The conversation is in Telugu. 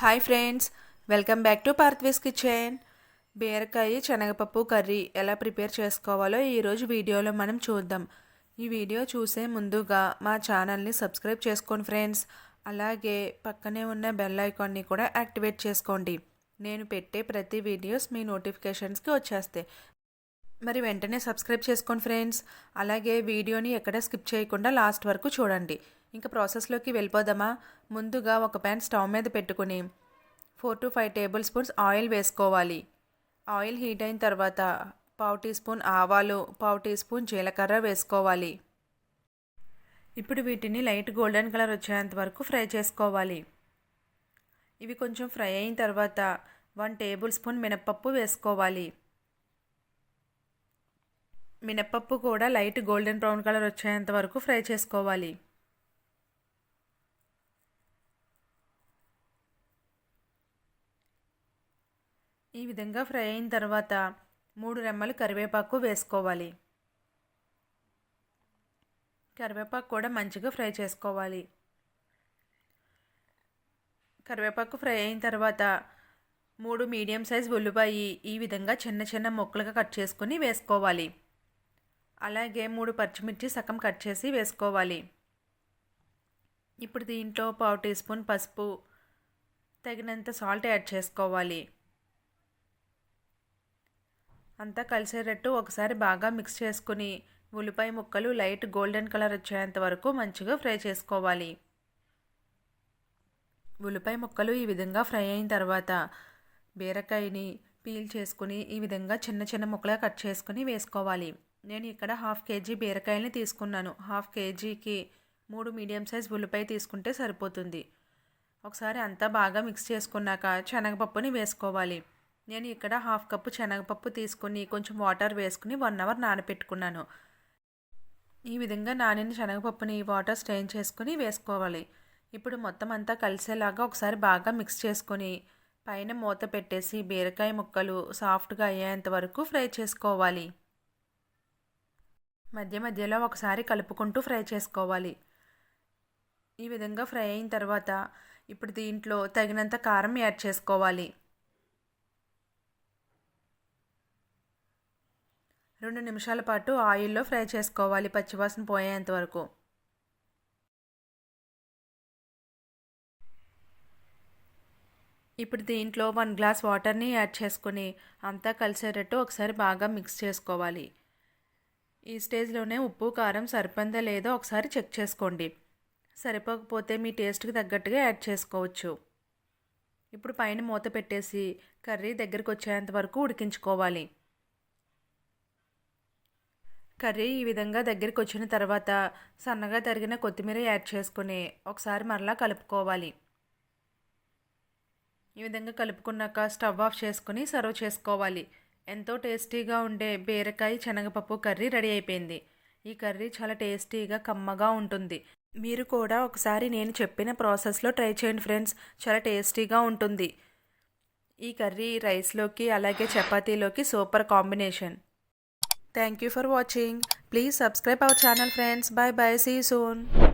Hi friends welcome back to Parthvi's kitchen. బీరకాయ శనగపప్పు కర్రీ ఎలా ప్రిపేర్ చేసుకోవాలో ఈరోజు వీడియోలో మనం చూద్దాం. ఈ వీడియో చూసే ముందుగా మా ఛానల్ని సబ్స్క్రైబ్ చేసుకోండి ఫ్రెండ్స్. అలాగే పక్కనే ఉన్న బెల్ ఐకాన్ని కూడా యాక్టివేట్ చేసుకోండి. నేను పెట్టే ప్రతి వీడియోస్ మీ నోటిఫికేషన్స్కి వచ్చేస్తాయి. మరి వెంటనే సబ్స్క్రైబ్ చేసుకోండి ఫ్రెండ్స్. అలాగే వీడియోని ఎక్కడ స్కిప్ చేయకుండా లాస్ట్ వరకు చూడండి. ఇంకా ప్రాసెస్లోకి వెళ్ళిపోదామా? ముందుగా ఒక ప్యాన్ స్టవ్ మీద పెట్టుకుని four to five tablespoons oil వేసుకోవాలి. ఆయిల్ హీట్ అయిన తర్వాత పావు టీ స్పూన్ ఆవాలు పావు టీ స్పూన్ జీలకర్ర వేసుకోవాలి. ఇప్పుడు వీటిని లైట్ గోల్డెన్ కలర్ వచ్చేంత వరకు ఫ్రై చేసుకోవాలి. ఇవి కొంచెం ఫ్రై అయిన తర్వాత వన్ టేబుల్ స్పూన్ మినప్పప్పు వేసుకోవాలి. మినప్పప్పు కూడా లైట్ గోల్డెన్ బ్రౌన్ కలర్ వచ్చేంత వరకు ఫ్రై చేసుకోవాలి. ఈ విధంగా ఫ్రై అయిన తర్వాత మూడు రెమ్మలు కరివేపాకు వేసుకోవాలి. కరివేపాకు కూడా మంచిగా ఫ్రై చేసుకోవాలి. కరివేపాకు ఫ్రై అయిన తర్వాత మూడు మీడియం సైజ్ ఉల్లిపాయ ఈ విధంగా చిన్న చిన్న ముక్కలుగా కట్ చేసుకుని వేసుకోవాలి. అలాగే మూడు పచ్చిమిర్చి సగం కట్ చేసి వేసుకోవాలి. ఇప్పుడు దీంట్లో పావు టీ స్పూన్ పసుపు తగినంత సాల్ట్ యాడ్ చేసుకోవాలి. అంతా కలిసేటట్టు ఒకసారి బాగా మిక్స్ చేసుకుని ఉల్లిపాయ ముక్కలు లైట్ గోల్డెన్ కలర్ వచ్చేంత వరకు మంచిగా ఫ్రై చేసుకోవాలి. ఉల్లిపాయ ముక్కలు ఈ విధంగా ఫ్రై అయిన తర్వాత బీరకాయని పీల్ చేసుకుని ఈ విధంగా చిన్న చిన్న ముక్కలుగా కట్ చేసుకుని వేసుకోవాలి. నేను ఇక్కడ హాఫ్ కేజీ బీరకాయలని తీసుకున్నాను. హాఫ్ కేజీకి మూడు మీడియం సైజ్ ఉల్లిపాయ తీసుకుంటే సరిపోతుంది. ఒకసారి అంతా బాగా మిక్స్ చేసుకున్నాక శనగపప్పుని వేసుకోవాలి. నేను ఇక్కడ హాఫ్ కప్పు శనగపప్పు తీసుకుని కొంచెం వాటర్ వేసుకుని వన్ అవర్ నానబెట్టుకున్నాను ఈ విధంగా నానిన శనగపప్పుని వాటర్ స్ట్రెయిన్ చేసుకుని వేసుకోవాలి. ఇప్పుడు మొత్తం అంతా కలిసేలాగా ఒకసారి బాగా మిక్స్ చేసుకొని పైన మూత పెట్టేసి బీరకాయ ముక్కలు సాఫ్ట్గా అయ్యేంత వరకు ఫ్రై చేసుకోవాలి. మధ్య మధ్యలో ఒకసారి కలుపుకుంటూ ఫ్రై చేసుకోవాలి. ఈ విధంగా ఫ్రై అయిన తర్వాత ఇప్పుడు దీంట్లో తగినంత కారం యాడ్ చేసుకోవాలి. రెండు నిమిషాల పాటు ఆయిల్లో ఫ్రై చేసుకోవాలి పచ్చివాసన పోయేంత వరకు. ఇప్పుడు దీంట్లో వన్ గ్లాస్ వాటర్ని యాడ్ చేసుకొని అంతా కలిసేటట్టు ఒకసారి బాగా మిక్స్ చేసుకోవాలి. ఈ స్టేజ్లోనే ఉప్పు కారం సరిపోందా లేదో ఒకసారి చెక్ చేసుకోండి. సరిపోకపోతే మీ టేస్ట్కి తగ్గట్టుగా యాడ్ చేసుకోవచ్చు. ఇప్పుడు పైన మూత పెట్టేసి కర్రీ దగ్గరికి వచ్చేంత వరకు ఉడికించుకోవాలి. కర్రీ ఈ విధంగా దగ్గరికి వచ్చిన తర్వాత సన్నగా తరిగిన కొత్తిమీర యాడ్ చేసుకుని ఒకసారి మరలా కలుపుకోవాలి. ఈ విధంగా కలుపుకున్నాక స్టవ్ ఆఫ్ చేసుకుని సర్వ్ చేసుకోవాలి. ఎంతో టేస్టీగా ఉండే బీరకాయ శనగపప్పు కర్రీ రెడీ అయిపోయింది. ఈ కర్రీ చాలా టేస్టీగా కమ్మగా ఉంటుంది. మీరు కూడా ఒకసారి నేను చెప్పిన ప్రాసెస్లో ట్రై చేయండి ఫ్రెండ్స్. చాలా టేస్టీగా ఉంటుంది. ఈ కర్రీ రైస్లోకి అలాగే చపాతీలోకి super combination. Thank you for watching. Please subscribe our channel friends. Bye bye. See you soon.